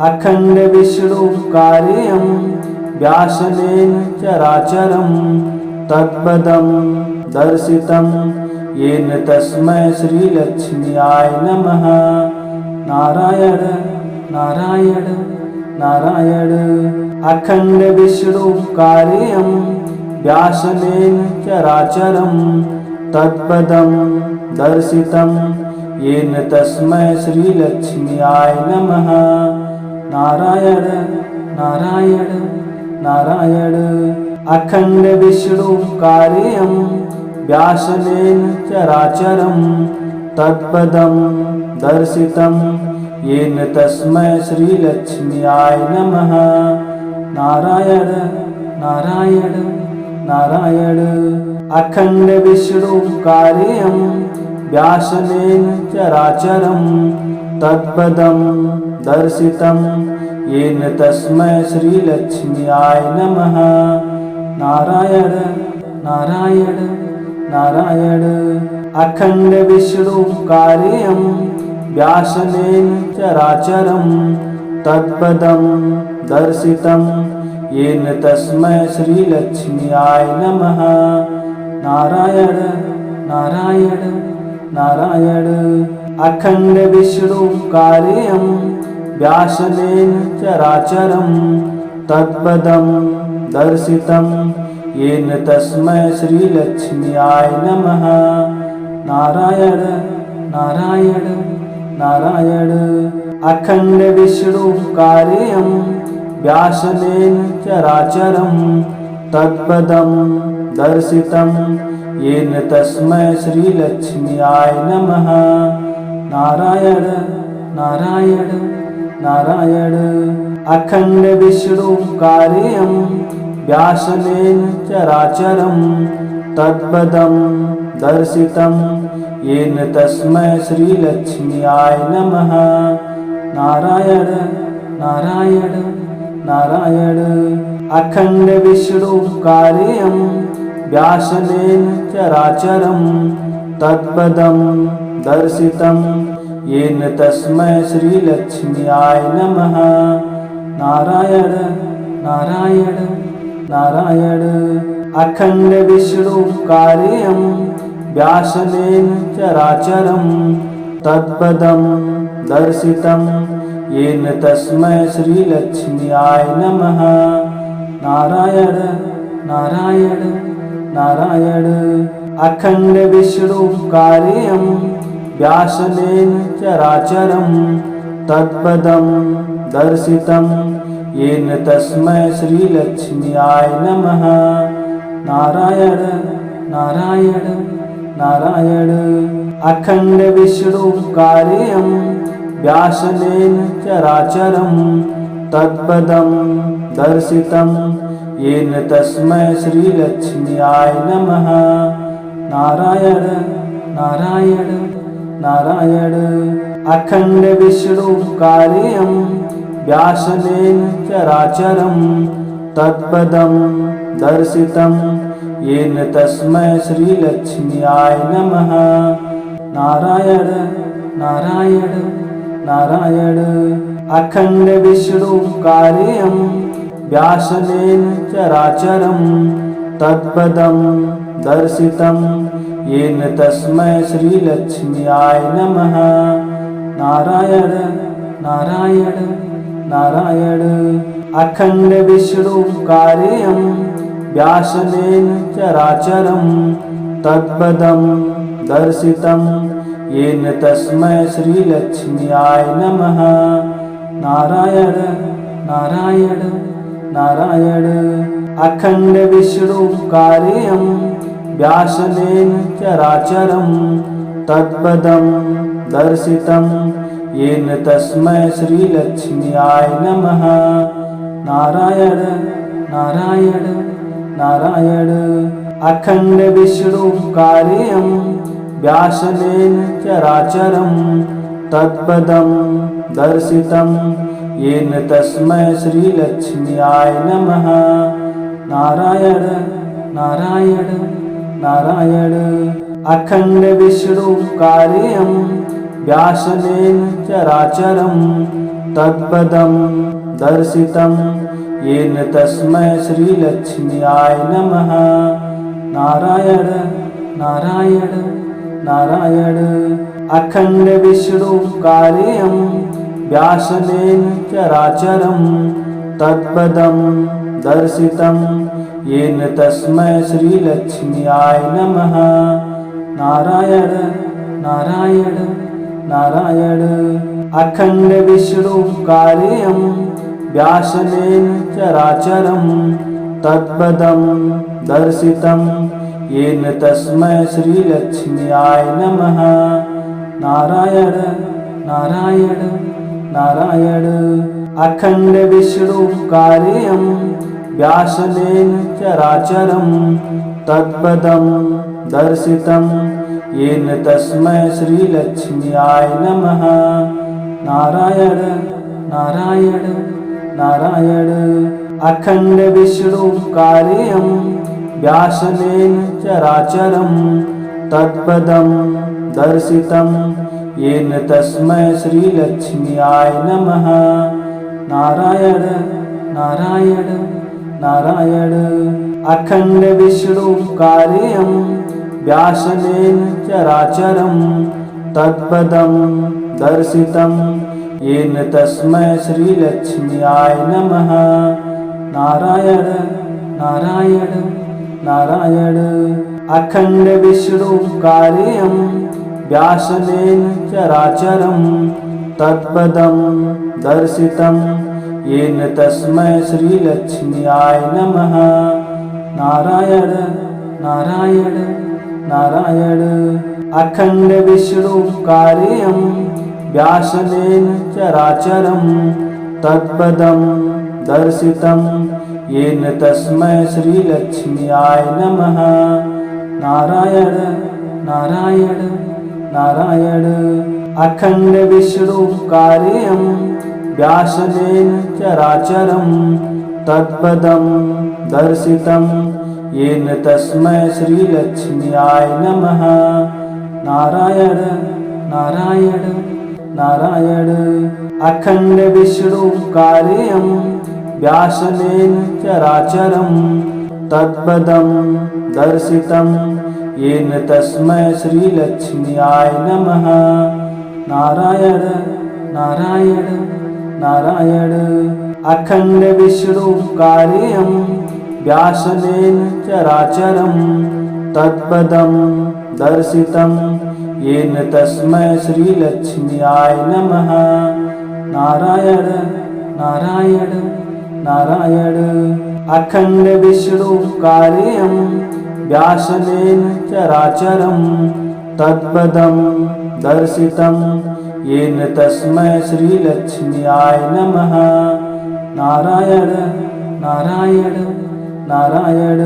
अखण्डविष्णुकार्यं व्यासनेन चराचरं तत्पदं दर्शितं येन तस्मै श्रीलक्ष्म्याय नमः। नारायण नारायण नारायण। अखण्डविष्णुकार्यं व्यासनेन चराचरं तत्पदं दर्शितं येन तस्मै श्रीलक्ष्म्याय नमः नारायण नारायण नारायण अखण्डविष्णुकार्यं व्यासनेन चराचरं तत्पदं दर्शितं येन तस्मै श्रीलक्ष्म्याय नमः नारायण नारायण नारायण अखण्डविष्णुकार्यं व्यासनेन चराचरं तत्पदं दर्शितं येन तस्मै श्रीलक्ष्म्याय नमः। नारायण नारायण नारायण। अखण्डविष्णुकार्यं व्यासनेन चराचरं। तत्पदं दर्शितं येन तस्मै श्रीलक्ष्म्याय नमः। नारायण नारायण नारायण अखण्डविष्णुकार्यं व्यासनेन चराचरं तत्पदं दर्शितं येन तस्मै श्रीलक्ष्म्याय नमः। नारायण नारायण नारायण। अखण्डविष्णुकार्यं व्यासनेन चराचरं तत्पदं दर्शितं येन तस्मै श्रीलक्ष्म्याय नमः नारायण नारायण नारायण अखण्डविष्णुकार्यं व्यासनेन चराचरं तत्पदं दर्शितं येन तस्मै श्रीलक्ष्म्याय नमः नारायण नारायण नारायण अखण्डविष्णुकार्यं व्यासनेन चराचरं तत्पदं दर्शितं। येन तस्मै श्रीलक्ष्म्याय नमः। नारायण नारायण नारायण। अखण्डविष्णुकार्यं व्यासनेन चराचरं। तत्पदं दर्शितं। येन तस्मै श्रीलक्ष्म्याय नमः। नारायण नारायण नारायण। अखण्डविष्णुकार्यं व्यासनेन चराचरं तत्पदं दर्शितं येन तस्मै श्रीलक्ष्म्याय नमः। नारायण नारायण नारायण। अखण्डविष्णुकार्यं व्यासनेन चराचरं तत्पदं दर्शितं येन तस्मै श्रीलक्ष्म्याय नमः। नारायण नारायण नारायण अखण्डविष्णुकार्यं व्यासनेन चराचरं तत्पदं दर्शितं येन तस्मै श्रीलक्ष्म्याय नमः नारायण नारायण नारायण अखण्डविष्णुकार्यं व्यासनेन चराचरं तत्पदं दर्शितं येन तस्मै श्रीलक्ष्म्याय नमः। नारायण नारायण नारायण। अखण्डविष्णुकार्यं व्यासनेन चराचरं तत्पदं दर्शितं। येन तस्मै श्रीलक्ष्म्याय नमः। नारायण नारायण नारायण। अखण्डविष्णुकार्यं व्यासनेन चराचरं तत्पदं दर्शितं येन तस्मै श्रीलक्ष्म्याय नमः। नारायण नारायण नारायण। अखण्डविष्णुकार्यं व्यासनेन चराचरं तत्पदं दर्शितं येन तस्मै श्रीलक्ष्म्याय नमः। नारायण नारायण नारायण। अखण्डविष्णुकार्यं व्यासनेन चराचरं तत्पदं दर्शितं। येन तस्मै श्रीलक्ष्म्याय नमः। नारायण नारायण नारायण। अखण्डविष्णुकार्यं व्यासनेन चराचरं तत्पदं दर्शितं येन तस्मै श्रीलक्ष्म्याय नमः। नारायण नारायण नारायण। अखण्डविष्णुकार्यं व्यासनेन चराचरं तत्पदं दर्शितं। येन तस्मै श्रीलक्ष्म्याय नमः। नारायण नारायण नारायण। अखण्डविष्णुकार्यं व्यासनेन चराचरं तत्पदं दर्शितं येन तस्मै श्रीलक्ष्म्याय नमः। नारायण नारायण नारायण। अखण्डविष्णुकार्यं व्यासनेन चराचरं तत्पदं दर्शितं येन तस्मै श्रीलक्ष्म्याय नमः। नारायण नारायण नारायण अखण्डविष्णुकार्यं व्यासनेन चराचरं तत्पदं दर्शितं येन तस्मै श्रीलक्ष्म्याय नमः नारायण नारायण नारायण अखण्डविष्णुकार्यं व्यासनेन चराचरं तत्पदं दर्शितं येन तस्मै श्रीलक्ष्म्याय नमः। नारायण नारायण नारायण। अखण्डविष्णुकार्यं व्यासनेन चराचरं तत्पदं दर्शितं। येन तस्मै श्रीलक्ष्म्याय नमः। नारायण नारायण नारायण। अखण्डविष्णुकार्यं व्यासनेन चराचरं तत्पदं दर्शितं येन तस्मै श्रीलक्ष्म्याय नमः। नारायण नारायण नारायण। अखण्डविष्णुकार्यं व्यासनेन चराचरं तत्पदं दर्शितं येन तस्मै श्रीलक्ष्म्याय नमः। नारायण नारायण नारायण अखण्डविष्णुकार्यं व्यासनेन चराचरं तत्पदं दर्शितं येन तस्मै श्रीलक्ष्म्याय नमः नारायण नारायण नारायण अखण्डविष्णुकार्यं व्यासनेन चराचरं तत्पदं दर्शितं येन तस्मै श्रीलक्ष्म्याय नमः। नारायण नारायण नारायण